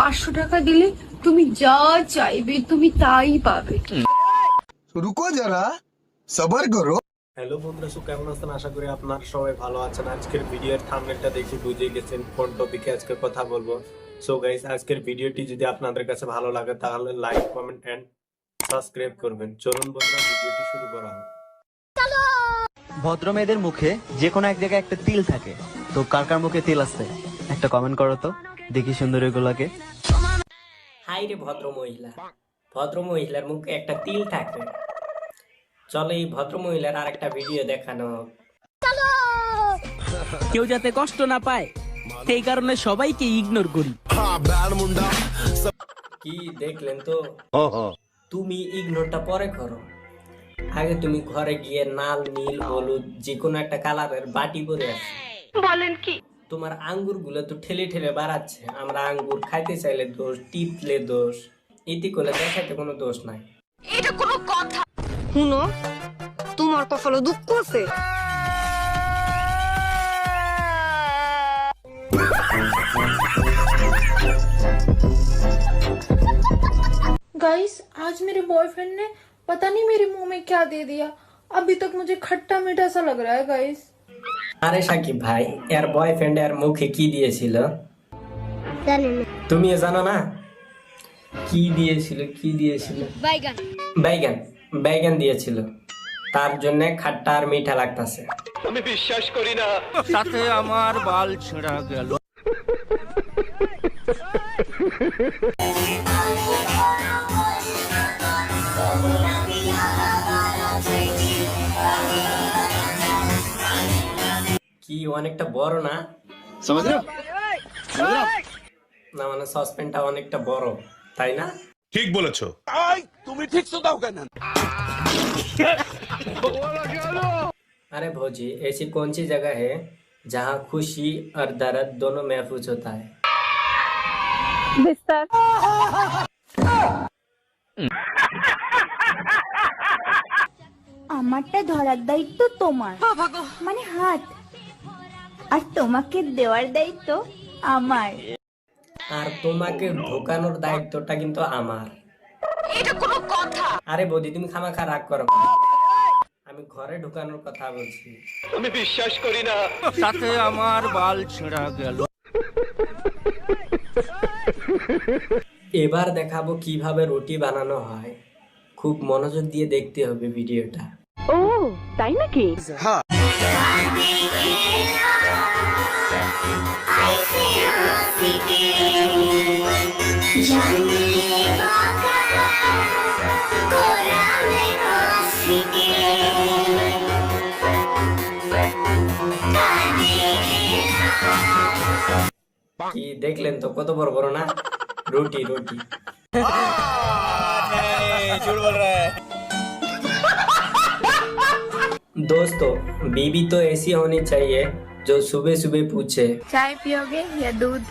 পাঁচশো টাকা দিলে তুমি যা চাইবে তুমি তাই পাবে। রুকো যারা সবার করো। হ্যালো বন্ধুরা সু কেমন আছেন? আশা করি আপনার সবাই ভালো আছেন। আজকের ভিডিওর থাম্বনেলটা দেখে বুঝে গেছেন কোন টপিকে আজকে কথা বলব। সো গাইস আজকের ভিডিওটি যদি আপনাদের কাছে ভালো লাগে তাহলে লাইক কমেন্ট এন্ড সাবস্ক্রাইব করবেন। চলুন বন্ধুরা ভিডিওটি শুরু করা হোক। ভদ্র মেয়েদের মুখে যে কোনো এক জায়গায় একটা তিল থাকে। তো কার কার মুখে তিল আছে একটা কমেন্ট করো তো। দেখি সুন্দর এগুলাকে। হাই রে ভদ্র মহিলা ভদ্র মহিলার মুখে একটা তিল থাকে চলো এই ভদ্র মহিলার আর একটা ভিডিও দেখানো হোক। কেউ যাতে কষ্ট না পায় সেই কারণে সবাইকে ইগনোর করি। কি দেখলেন তো? তুমি ইগনোরটা পরে করো। আগে তুমি ঘরে গিয়ে নাল নীল হলুদ যে কোনো একটা কালারের বাটি পরে আসো। বলেন কি? তোমার আঙ্গুর গুলো তো ঠেলে ঠেলে বাড়াচ্ছে আমরা আঙ্গুর খাইতে চাইলে দোষ টিপলে দোষ ইতি করলে দেখাতে কোনো দোষ নাই শুনো তোমার কপালে দুঃখ আছে गाइस आज मेरे बॉयफ्रेंड ने पता नहीं मेरे मुंह में क्या दे दिया अभी तक मुझे खट्टा मीठा सा लग रहा है गाइस আরে সাকিব ভাই এর বয়ফ্রেন্ড এর মুখে কি দিয়েছিল? তুমিও জানো না? কি দিয়েছিল কি দিয়েছিল? বাইগান। বাইগান বাইগান দিয়েছিল। তার জন্য খাট্টা আর মিঠা লাগতাছে। আমি বিশ্বাস করি না। সাথে আমার বাল ছেঁড়া গেল। কি অনেকটা বড় না না মানে সসপেনটা অনেকটা বড় তাই না ঠিক বলেছো अरे भौजी ऐसी कौन सी जगह है जहाँ खुशी और दर्द दोनों महफूज होता है আমারটা ধরার দায়িত্ব তোমার মানে হাত আর তোমাকে দেওয়ার দায়িত্ব আমার। আর তোমাকে ঢোকানোর দায়িত্বটা কিন্তু আমার। আরে বৌদি তুমি খামাখা রাগ করো। আমি ঘরে ঢোকানোর কথা বলছি। সাথে আমার বাল ছেঁড়া গেল। এবার দেখাবো কীভাবে রুটি বানানো হয়। খুব মনোযোগ দিয়ে দেখতে হবে ভিডিওটা। ও তাই নাকি? কি দেখলেন তো? কত বড় বড় না? রুটি রুটি। दोस्तों बीबी तो ऐसी होनी चाहिए जो सुबह सुबह पूछे চায় পিওগে ইয়া দুধ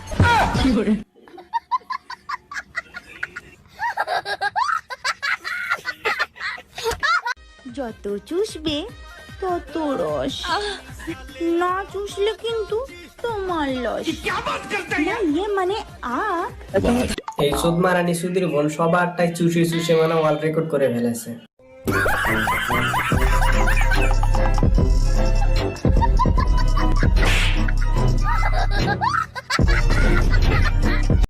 যত চুষবে তত রস না চুষলে কিন্তু তোমার লস না ইয়ে মানে আ এই সুদমারানি সুধীর বোন সবারটাই চুষে চুষে মানে ওয়ার্ল্ড রেকর্ড করে ফেলেছে